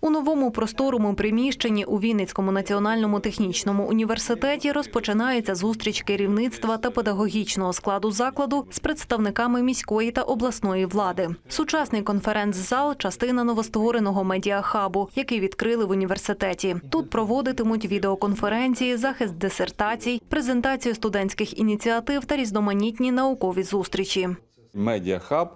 У новому просторому приміщенні у Вінницькому національному технічному університеті розпочинається зустріч керівництва та педагогічного складу закладу з представниками міської та обласної влади. Сучасний конференц-зал – частина новоствореного медіахабу, який відкрили в університеті. Тут проводитимуть відеоконференції, захист дисертацій, презентацію студентських ініціатив та різноманітні наукові зустрічі. Медіахаб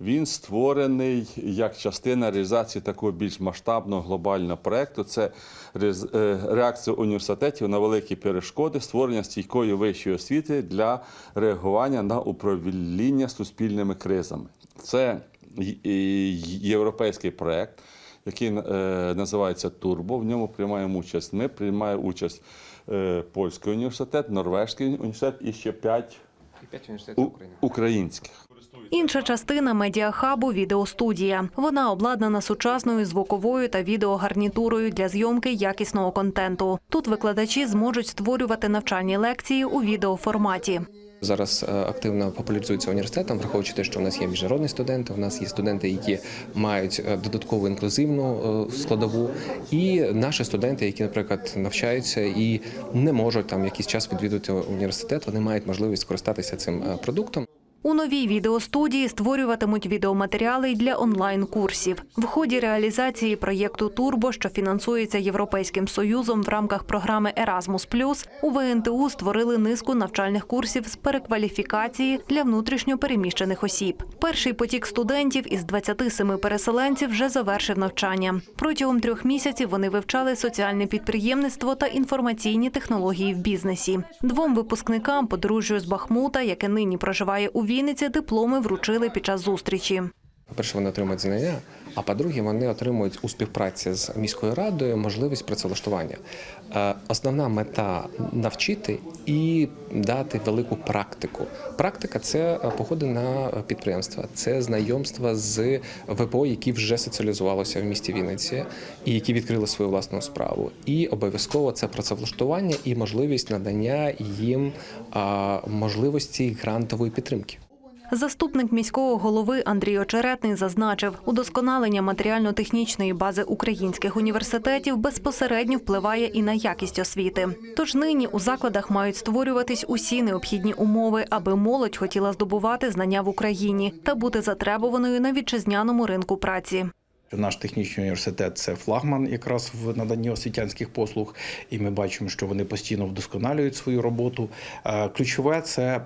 він створений як частина реалізації такого більш масштабного глобального проекту. Це е, реакція університетів на великі перешкоди, створення стійкої вищої освіти для реагування на управління суспільними кризами. Це європейський проект, який е, називається Турбо. В ньому приймаємо участь. Ми приймаємо участь е, Польський університет, Норвезький університет і ще п'ять І п'ять університетів України. українських. Інша частина медіахабу відеостудія. Вона обладнана сучасною звуковою та відеогарнітурою для зйомки якісного контенту. Тут викладачі зможуть створювати навчальні лекції у відеоформаті. Зараз е, активно популяризується університетом, враховуючи те, що у нас є міжнародні студенти, у нас є студенти, які мають е, додаткову інклюзивну е, складову, і наші студенти, які, наприклад, навчаються і не можуть там якийсь час відвідувати університет, вони мають можливість скористатися цим продуктом. У новій відеостудії створюватимуть відеоматеріали й для онлайн-курсів. В ході реалізації проєкту Турбо, що фінансується Європейським Союзом в рамках програми Erasmus+, у ВНТУ створили низку навчальних курсів з перекваліфікації для внутрішньо переміщених осіб. Перший потік студентів із 27 переселенців вже завершив навчання. Протягом трьох місяців вони вивчали соціальне підприємництво та інформаційні технології в бізнесі. Двом випускникам подружжю з Бахмута, яке нині проживає у Вінниці, дипломи вручили під час зустрічі. По-перше, вони отримують знання, а по-друге, вони отримують у співпраці з міською радою можливість працевлаштування. Е, Основна мета навчити і дати велику практику. Практика це е, походи на підприємства, це знайомства з ВПО, які вже соціалізувалися в місті Вінниці і які відкрили свою власну справу. І обов'язково це працевлаштування і можливість надання їм можливості грантової підтримки. Заступник міського голови Андрій Очеретний зазначив, удосконалення матеріально-технічної бази українських університетів безпосередньо впливає і на якість освіти. Тож нині у закладах мають створюватись усі необхідні умови, аби молодь хотіла здобувати знання в Україні та бути затребуваною на вітчизняному ринку праці. Наш технічний університет це флагман якраз в наданні освітянських послуг, і ми бачимо, що вони постійно вдосконалюють свою роботу. Е, Ключове це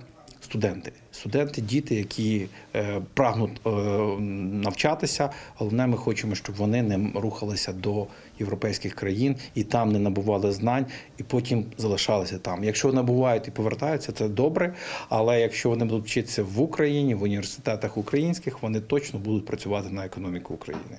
студенти. Студенти, діти, які е, прагнуть е, навчатися. Головне, ми хочемо, щоб вони не рухалися до європейських країн і там не набували знань, і потім залишалися там. Якщо набувають і повертаються, це добре. Але якщо вони будуть вчитися в Україні, в університетах українських, вони точно будуть працювати на економіку України.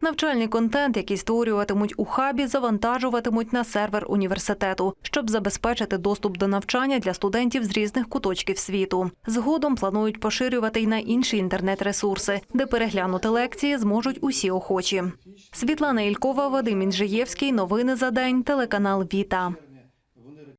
Навчальний контент, який створюватимуть у хабі, завантажуватимуть на сервер університету, щоб забезпечити доступ до навчання для студентів з різних куточків світу. Згодом планують поширювати й на інші інтернет-ресурси, де переглянути лекції зможуть усі охочі. Світлана Ількова, Вадим Інжиєвський. Новини за день. Телеканал Віта.